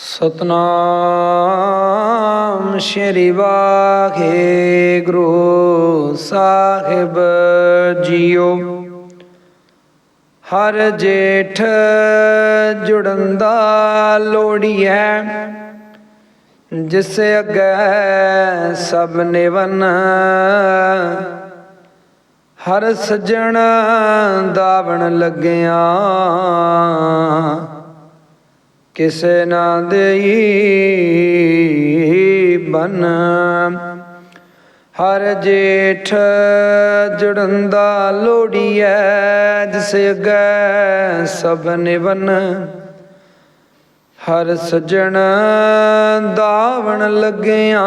ਸਤਨਾਮ ਸ਼੍ਰੀ ਵਾਹਿਗੁਰੂ ਸਾਹਿਬ ਜੀਓ। ਹਰ ਜੇਠ ਜੁੜੰਦਾ ਲੋੜੀਐ ਜਿਸ ਅੱਗੇ ਸਭ ਨਿਵਨ। ਹਰ ਸੱਜਣ ਦਾਵਣ ਲੱਗਿਆ। ਕਿਸੇ ਨਾ ਦੇਈ ਬਨ। ਹਰ ਜੇਠ ਜੁੜੰਦਾ ਲੋੜੀਐ, ਜਿਸ ਅੱਗੇ ਸਭ ਨਿਵਨ। ਹਰ ਸੱਜਣ ਦਾਵਣ ਲੱਗਿਆ,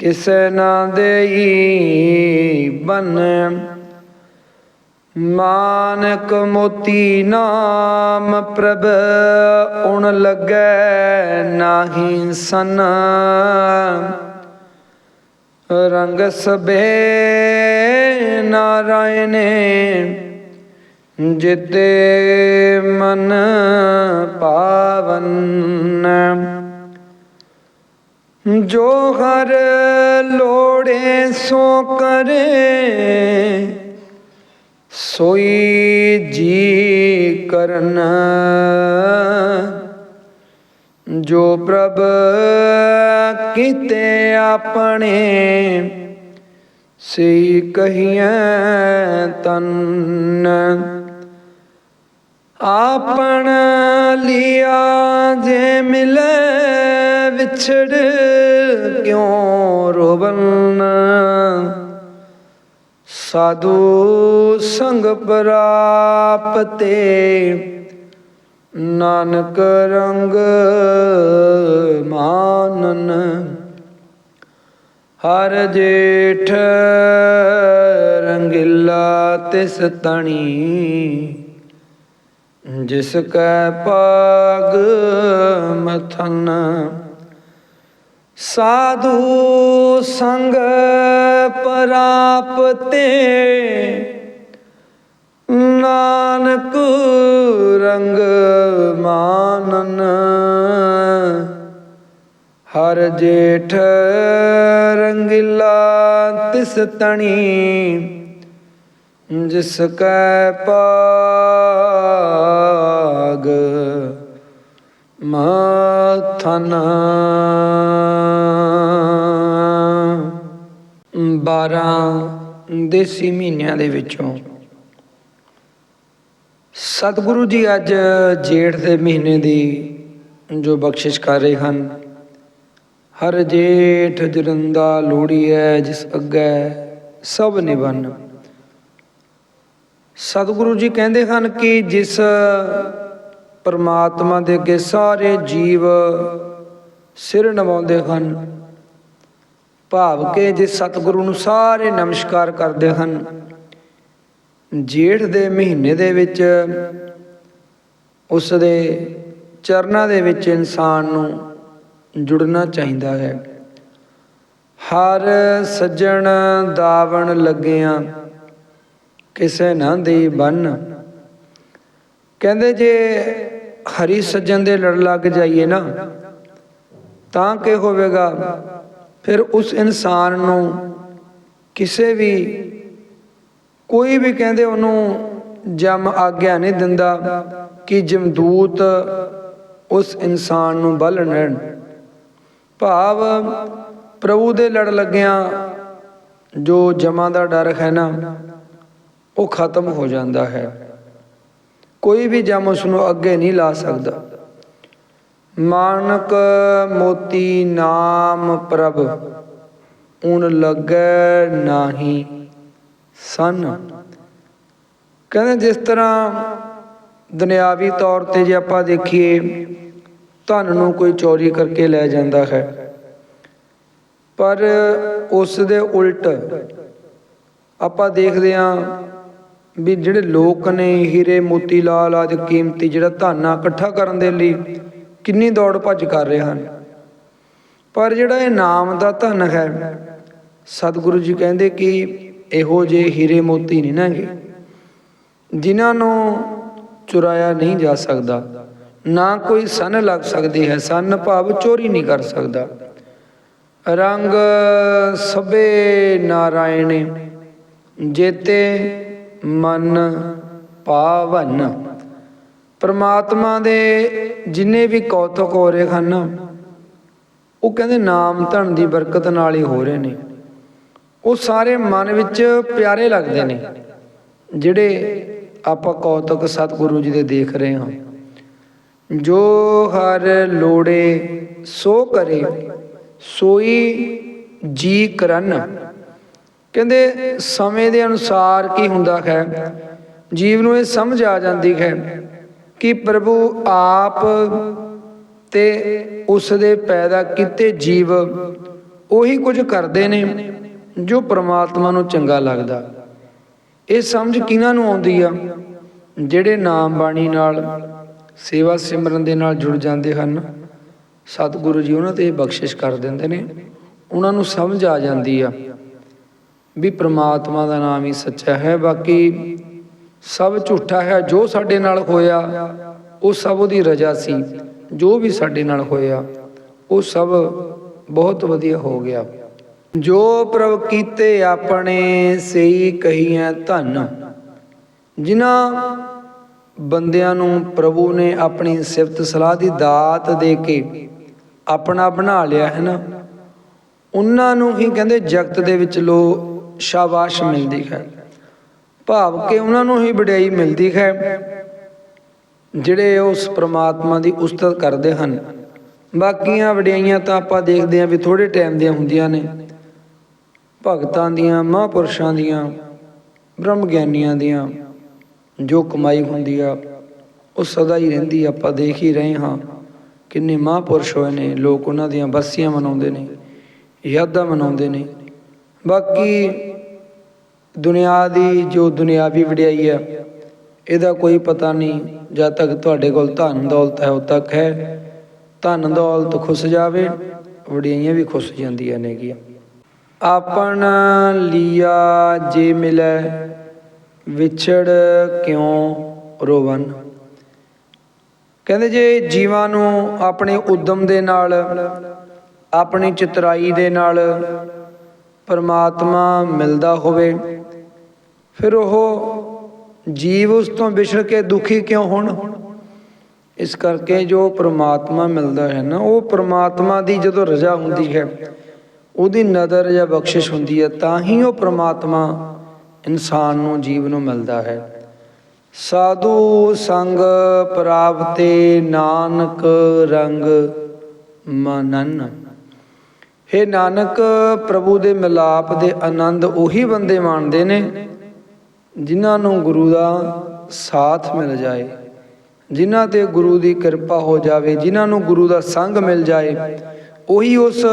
ਕਿਸੇ ਨਾ ਦੇਈ ਬਨ। ਮਾਨਕ ਮੋਤੀ ਨਾਮ ਪ੍ਰਭ, ਉਣ ਲੱਗੈ ਨਾਹੀ ਸਨ। ਰੰਗ ਸਭੇ ਨਾਰਾਇਣੇ, ਜਿਤੇ ਮਨ ਪਾਵਨ। ਜੋ ਹਰ ਲੋੜੇ ਸੋ ਕਰੇ ਸੋਈ ਜੀ ਕਰਨ। ਜੋ ਪ੍ਰਭ ਕੀਤੇ ਆਪਣੇ ਸਈ ਕਹੀਐ ਤਨ। ਆਪਣ ਲਿਆ ਜੇ ਮਿਲੇ ਵਿਛੜ, ਕਿਉ ਰੋਵਨ? ਸਾਧੂ ਸੰਗ ਪ੍ਰਾਪਤੇ, ਨਾਨਕ ਰੰਗ ਮਾਨਨ। ਹਰ ਜੇਠ ਰੰਗਿਲਾ ਤਿਸ ਤਣੀ, ਜਿਸ ਕੈ ਪਾਗ ਮਥਨ। ਸਾਧੂ ਸੰਗ ਪ੍ਰਾਪਤੇ ਨਾਨਕ ਰੰਗ ਮਾਨਨ ਹਰ ਜੇਠ ਰੰਗਿਲਾ ਤਿਸ ਤਣੀ ਜਿਸ ਕੈ ਪਾਗ ਮਥਨ। 12 ਦੇਸੀ ਮਹੀਨਿਆਂ ਦੇ ਵਿੱਚੋਂ। ਸਤਿਗੁਰੂ ਜੀ ਅੱਜ ਜੇਠ ਦੇ ਮਹੀਨੇ ਦੀ ਜੋ ਬਖਸ਼ਿਸ਼ ਕਰ ਰਹੇ ਹਨ। ਹਰ ਜੇਠ ਜਰੰਦਾ ਲੋੜੀ ਹੈ, ਜਿਸ ਅੱਗੇ ਸਭ ਨਿਵਨ ਸਤਿਗੁਰੂ ਜੀ ਕਹਿੰਦੇ ਹਨ ਕਿ ਜਿਸ ਪਰਮਾਤਮਾ ਦੇ ਅੱਗੇ ਸਾਰੇ ਜੀਵ ਸਿਰ ਨਵਾਉਂਦੇ ਹਨ। ਭਾਵ ਕਿ ਜੇ ਸਤਿਗੁਰੂ ਨੂੰ ਸਾਰੇ ਨਮਸਕਾਰ ਕਰਦੇ ਹਨ, ਜੇਠ ਦੇ ਮਹੀਨੇ ਦੇ ਵਿੱਚ, ਉਸ ਦੇ ਚਰਨਾਂ ਦੇ ਵਿੱਚ ਇਨਸਾਨ ਨੂੰ ਜੁੜਨਾ ਚਾਹੀਦਾ ਹੈ। ਹਰ ਸੱਜਣ ਦਾਵਣ ਲੱਗਿਆਂ, ਕਿਸੇ ਨਾ ਦੀ ਬੰਨ ਕਹਿੰਦੇ ਜੇ ਹਰੀ ਸੱਜਣ ਦੇ ਲੜ ਲੱਗ ਜਾਈਏ ਨਾ, ਤਾਂ ਕਿ ਹੋਵੇਗਾ? ਫਿਰ ਉਸ ਇਨਸਾਨ ਨੂੰ ਕਿਸੇ ਵੀ, ਕੋਈ ਵੀ ਕਹਿੰਦੇ ਉਹਨੂੰ ਜਮ ਆਗਿਆ ਨਹੀਂ ਦਿੰਦਾ ਕਿ ਜਮਦੂਤ ਉਸ ਇਨਸਾਨ ਨੂੰ ਬਲ ਲੈਣ। ਭਾਵ ਪ੍ਰਭੂ ਦੇ ਲੜ ਲੱਗਿਆਂ ਜੋ ਜਮਾਂ ਦਾ ਡਰ ਹੈ ਨਾ, ਉਹ ਖਤਮ ਹੋ ਜਾਂਦਾ ਹੈ। ਕੋਈ ਵੀ ਜਮ ਉਸ ਨੂੰ ਅੱਗੇ ਨਹੀਂ ਲਾ ਸਕਦਾ। ਮਾਨਕ ਮੋਤੀ ਨਾਮ ਪ੍ਰਭ ਉਨ ਲੱਗੈ ਨਾਹੀ ਸਨ। ਕਹਿੰਦੇ ਜਿਸ ਤਰ੍ਹਾਂ ਦੁਨਿਆਵੀ ਤੌਰ ਤੇ ਜੇ ਆਪਾਂ ਦੇਖੀਏ, ਧਨ ਨੂੰ ਕੋਈ ਚੋਰੀ ਕਰਕੇ ਲੈ ਜਾਂਦਾ ਹੈ। ਪਰ ਉਸ ਦੇ ਉਲਟ ਆਪਾਂ ਦੇਖਦੇ ਹਾਂ ਵੀ ਜਿਹੜੇ ਲੋਕ ਨੇ ਹੀਰੇ, ਮੋਤੀ ਲਾਲ ਆਦਿ ਕੀਮਤੀ ਜਿਹੜਾ ਧਨ ਇਕੱਠਾ ਕਰਨ ਦੇ ਲਈ ਕਿੰਨੀ ਦੌੜ ਭੱਜ ਕਰ ਰਹੇ ਹਨ। ਪਰ ਜਿਹੜਾ ਇਹ ਨਾਮ ਦਾ ਧਨ ਹੈ, ਸਤਿਗੁਰੂ ਜੀ ਕਹਿੰਦੇ ਕਿ ਇਹੋ ਜਿਹੇ ਹੀਰੇ, ਮੋਤੀ ਨਹੀਂ ਨਾਗੇ ਜਿਨ੍ਹਾਂ ਨੂੰ ਚੁਰਾਇਆ ਨਹੀਂ ਜਾ ਸਕਦਾ, ਨਾ ਕੋਈ ਸੰਨ ਲੱਗ ਸਕਦੀ ਹੈ, ਸੰਨ ਭਾਵ ਚੋਰੀ ਨਹੀਂ ਕਰ ਸਕਦਾ। ਰੰਗ ਸਭੇ ਨਾਰਾਇਣ, ਜੇਤੇ ਮਨ ਪਾਵਨ। ਪਰਮਾਤਮਾ ਦੇ ਜਿੰਨੇ ਵੀ ਕੌਤਕ ਹੋ ਰਹੇ ਹਨ, ਉਹ ਕਹਿੰਦੇ ਨਾਮ ਧਨ ਦੀ ਬਰਕਤ ਨਾਲ ਹੀ ਹੋ ਰਹੇ ਨੇ। ਉਹ ਸਾਰੇ ਮਨ ਵਿੱਚ ਪਿਆਰੇ ਲੱਗਦੇ ਨੇ, ਜਿਹੜੇ ਆਪਾਂ ਕੌਤਕ ਸਤਿਗੁਰੂ ਜੀ ਦੇ ਦੇਖ ਰਹੇ ਹਾਂ। ਜੋ ਹਰ ਲੋੜੇ ਸੋ ਕਰੇ, ਸੋਈ ਜੀ ਕਰਨ। ਕਹਿੰਦੇ ਸਮੇਂ ਦੇ ਅਨੁਸਾਰ ਕੀ ਹੁੰਦਾ ਹੈ? ਜੀਵ ਨੂੰ ਇਹ ਸਮਝ ਆ ਜਾਂਦੀ ਹੈ ਕਿ ਪ੍ਰਭੂ ਆਪ ਤੇ ਉਸ ਦੇ ਪੈਦਾ ਕੀਤੇ ਜੀਵ ਉਹੀ ਕੁਝ ਕਰਦੇ ਨੇ ਜੋ ਪ੍ਰਮਾਤਮਾ ਨੂੰ ਚੰਗਾ ਲੱਗਦਾ। ਇਹ ਸਮਝ ਕਿਹਨਾਂ ਨੂੰ ਆਉਂਦੀ ਆ? ਜਿਹੜੇ ਨਾਮ ਬਾਣੀ ਨਾਲ, ਸੇਵਾ ਸਿਮਰਨ ਦੇ ਨਾਲ ਜੁੜ ਜਾਂਦੇ ਹਨ। ਸਤਿਗੁਰੂ ਜੀ ਉਹਨਾਂ ਤੇ ਬਖਸ਼ਿਸ਼ ਕਰ ਦਿੰਦੇ ਨੇ। ਉਹਨਾਂ ਨੂੰ ਸਮਝ ਆ ਜਾਂਦੀ ਆ। ਵੀ ਪ੍ਰਮਾਤਮਾ ਦਾ ਨਾਮ ਹੀ ਸੱਚਾ ਹੈ। ਬਾਕੀ ਸਭ ਝੂਠਾ ਹੈ। ਜੋ ਸਾਡੇ ਨਾਲ ਹੋਇਆ, ਉਹ ਸਭ ਉਹਦੀ ਰਜਾ ਸੀ। ਜੋ ਵੀ ਸਾਡੇ ਨਾਲ ਹੋਇਆ, ਉਹ ਸਭ ਬਹੁਤ ਵਧੀਆ ਹੋ ਗਿਆ। ਜੋ ਪ੍ਰਭ ਕੀਤੇ ਆਪਣੇ ਸਈ ਕਹੀਆਂ ਧਨ। ਜਿਨ੍ਹਾਂ ਬੰਦਿਆਂ ਨੂੰ ਪ੍ਰਭੂ ਨੇ ਆਪਣੀ ਸਿਫਤ ਸਲਾਹ ਦੀ ਦਾਤ ਦੇ ਕੇ ਆਪਣਾ ਬਣਾ ਲਿਆ ਹੈ ਨਾ, ਉਹਨਾਂ ਨੂੰ ਹੀ ਕਹਿੰਦੇ ਜਗਤ ਦੇ ਵਿੱਚ ਲੋ ਸ਼ਾਬਾਸ਼ ਮਿਲਦੀ ਹੈ। ਭਾਵ ਕਿ ਉਹਨਾਂ ਨੂੰ ਹੀ ਵਡਿਆਈ ਮਿਲਦੀ ਹੈ, ਜਿਹੜੇ ਉਸ ਪ੍ਰਮਾਤਮਾ ਦੀ ਉਸਤਤ ਕਰਦੇ ਹਨ। ਬਾਕੀਆਂ ਵਡਿਆਈਆਂ ਤਾਂ ਆਪਾਂ ਦੇਖਦੇ ਹਾਂ ਵੀ ਥੋੜੇ ਟਾਈਮ ਦੀਆਂ ਹੁੰਦੀਆਂ ਨੇ। ਭਗਤਾਂ ਦੀਆਂ, ਮਹਾਂਪੁਰਸ਼ਾਂ ਦੀਆਂ ਬ੍ਰਹਮ ਗਿਆਨੀਆਂ ਦੀਆਂ, ਜੋ ਕਮਾਈ ਹੁੰਦੀ ਆ, ਉਹ ਸਦਾ ਹੀ ਰਹਿੰਦੀ ਆਪਾਂ ਦੇਖ ਹੀ ਰਹੇ ਹਾਂ ਕਿੰਨੇ ਮਹਾਂਪੁਰਸ਼ ਹੋਏ ਨੇ, ਲੋਕ ਉਹਨਾਂ ਦੀਆਂ ਬਰਸੀਆਂ ਮਨਾਉਂਦੇ ਨੇ, ਯਾਦਾਂ ਮਨਾਉਂਦੇ ਨੇ। ਬਾਕੀ ਦੁਨੀਆ ਦੀ ਜੋ ਦੁਨਿਆਵੀ ਵਡਿਆਈ ਹੈ ਇਹਦਾ ਕੋਈ ਪਤਾ ਨਹੀਂ, ਜਦ ਤੱਕ ਤੁਹਾਡੇ ਕੋਲ ਧਨ ਦੌਲਤ ਹੈ ਉਦ ਤੱਕ ਹੈ। ਧਨ ਦੌਲਤ ਖੁੱਸ ਜਾਵੇ, ਵਡਿਆਈਆਂ ਵੀ ਖੁੱਸ ਜਾਂਦੀਆਂ ਨੇਗੀਆਂ। ਆਪਨ ਲੀਆ ਜੇ ਮਿਲੈ, ਵਿਛੜ ਕਿਉਂ ਰੋਵਨ? ਕਹਿੰਦੇ ਜੇ ਜੀਵਾਂ ਨੂੰ ਆਪਣੇ ਉਦਮ ਦੇ ਨਾਲ, ਆਪਣੀ ਚਤਰਾਈ ਦੇ ਨਾਲ ਪਰਮਾਤਮਾ ਮਿਲਦਾ ਹੋਵੇ। ਫਿਰ ਉਹ ਜੀਵ ਉਸ ਤੋਂ ਵਿਛੜ ਕੇ ਦੁਖੀ ਕਿਉਂ ਹੋਣ? ਇਸ ਕਰਕੇ ਜੋ ਪਰਮਾਤਮਾ ਮਿਲਦਾ ਹੈ ਨਾ, ਉਹ ਪਰਮਾਤਮਾ ਦੀ ਜਦੋਂ ਰਜ਼ਾ ਹੁੰਦੀ ਹੈ, ਉਹਦੀ ਨਦਰ ਜਾਂ ਬਖਸ਼ਿਸ਼ ਹੁੰਦੀ ਹੈ, ਤਾਂ ਹੀ ਉਹ ਪਰਮਾਤਮਾ ਇਨਸਾਨ ਨੂੰ, ਜੀਵ ਨੂੰ ਮਿਲਦਾ ਹੈ। ਸਾਧੂ ਸੰਗ ਪ੍ਰਾਪਤੇ ਨਾਨਕ ਰੰਗ ਮਨਨ। हे ਨਾਨਕ, ਪ੍ਰਭੂ ਦੇ ਮਿਲਾਪ ਦੇ ਆਨੰਦ ਉਹੀ ਬੰਦੇ ਮਾਣਦੇ ਨੇ, ਜਿਨ੍ਹਾਂ ਨੂੰ ਗੁਰੂ ਦਾ ਸਾਥ ਮਿਲ ਜਾਏ, ਜਿਨ੍ਹਾਂ ਤੇ ਗੁਰੂ ਦੀ ਕਿਰਪਾ ਹੋ ਜਾਵੇ, ਜਿਨ੍ਹਾਂ ਨੂੰ ਗੁਰੂ ਦਾ ਸੰਗ ਮਿਲ ਜਾਏ, ਉਹੀ ਉਸ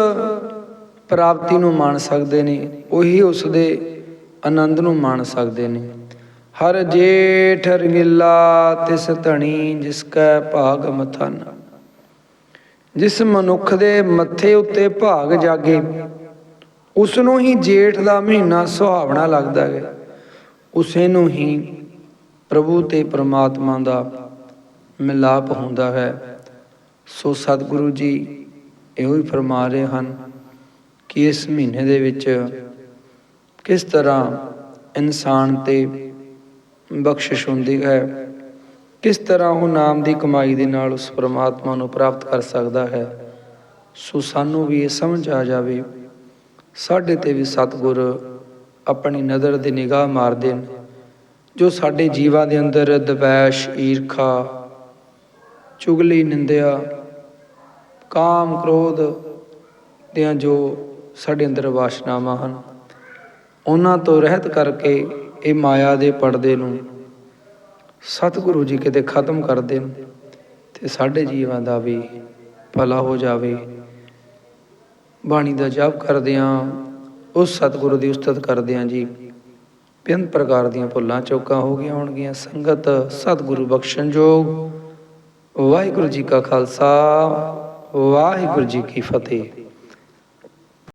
ਪ੍ਰਾਪਤੀ ਨੂੰ ਮਾਣ ਸਕਦੇ ਨੇ, ਉਹੀ ਉਸ ਦੇ ਆਨੰਦ ਨੂੰ ਮਾਣ ਸਕਦੇ ਨੇ। ਹਰ ਜੇਠ ਰੰਗਿਲਾ ਤਿਸ ਧਣੀ, ਜਿਸ ਕੈ ਭਾਗ ਮਥਨ। ਜਿਸ ਮਨੁੱਖ ਦੇ ਮੱਥੇ ਉੱਤੇ ਭਾਗ ਜਾਗੇ ਉਸ ਨੂੰ ਹੀ ਜੇਠ ਦਾ ਮਹੀਨਾ ਸੁਹਾਵਣਾ ਲੱਗਦਾ ਹੈ। ਉਸੇ ਨੂੰ ਹੀ ਪ੍ਰਭੂ ਤੇ ਪ੍ਰਮਾਤਮਾ ਦਾ ਮਿਲਾਪ ਹੁੰਦਾ ਹੈ। ਸੋ ਸਤਿਗੁਰੂ ਜੀ ਇਹੋ ਹੀ ਫਰਮਾ ਰਹੇ ਹਨ ਕਿ ਇਸ ਮਹੀਨੇ ਦੇ ਵਿੱਚ ਕਿਸ ਤਰ੍ਹਾਂ ਇਨਸਾਨ ਤੇ ਬਖਸ਼ਿਸ਼ ਹੁੰਦੀ ਹੈ। ਕਿਸ ਤਰ੍ਹਾਂ ਉਹ ਨਾਮ ਦੀ ਕਮਾਈ ਦੇ ਨਾਲ ਉਸ ਪਰਮਾਤਮਾ ਨੂੰ ਪ੍ਰਾਪਤ ਕਰ ਸਕਦਾ ਹੈ? ਸੋ ਸਾਨੂੰ ਵੀ ਇਹ ਸਮਝ ਆ ਜਾਵੇ, ਸਾਡੇ ਤੇ ਵੀ ਸਤਿਗੁਰ ਆਪਣੀ ਨਜ਼ਰ ਦੀ ਨਿਗਾਹ ਮਾਰਦੇ ਨੇ ਜੋ ਸਾਡੇ ਜੀਵਾਂ ਦੇ ਅੰਦਰ ਦਵੈਸ਼ ਈਰਖਾ, ਚੁਗਲੀ, ਨਿੰਦਿਆ, ਕਾਮ, ਕ੍ਰੋਧ ਦੀਆਂ ਜੋ ਸਾਡੇ ਅੰਦਰ ਵਾਸ਼ਨਾਵਾਂ ਹਨ, ਉਹਨਾਂ ਤੋਂ ਰਹਿਤ ਕਰਕੇ ਇਹ ਮਾਇਆ ਦੇ ਪਰਦੇ ਨੂੰ ਸਤਿਗੁਰੂ ਜੀ ਕਿਤੇ ਖਤਮ ਕਰ ਦੇਣ ਤੇ ਸਾਡੇ ਜੀਵਾਂ ਦਾ ਵੀ ਭਲਾ ਹੋ ਜਾਵੇ। ਬਾਣੀ ਦਾ ਜਾਪ ਕਰਦਿਆਂ ਉਸ ਸਤਿਗੁਰੂ ਦੀ ਉਸਤਤ ਕਰਦਿਆਂ ਜੀ। ਪਿੰਨ ਪ੍ਰਕਾਰ ਦੀਆਂ ਭੁੱਲਾਂ ਚੌਕਾਂ ਹੋ ਗਈਆਂ ਹੋਣਗੀਆਂ। ਸੰਗਤ, ਸਤਿਗੁਰੂ ਬਖਸ਼ਣ ਜੋਗ ਵਾਹਿਗੁਰੂ ਜੀ ਕਾ ਖਾਲਸਾ, ਵਾਹਿਗੁਰੂ ਜੀ ਕੀ ਫਤਿਹ।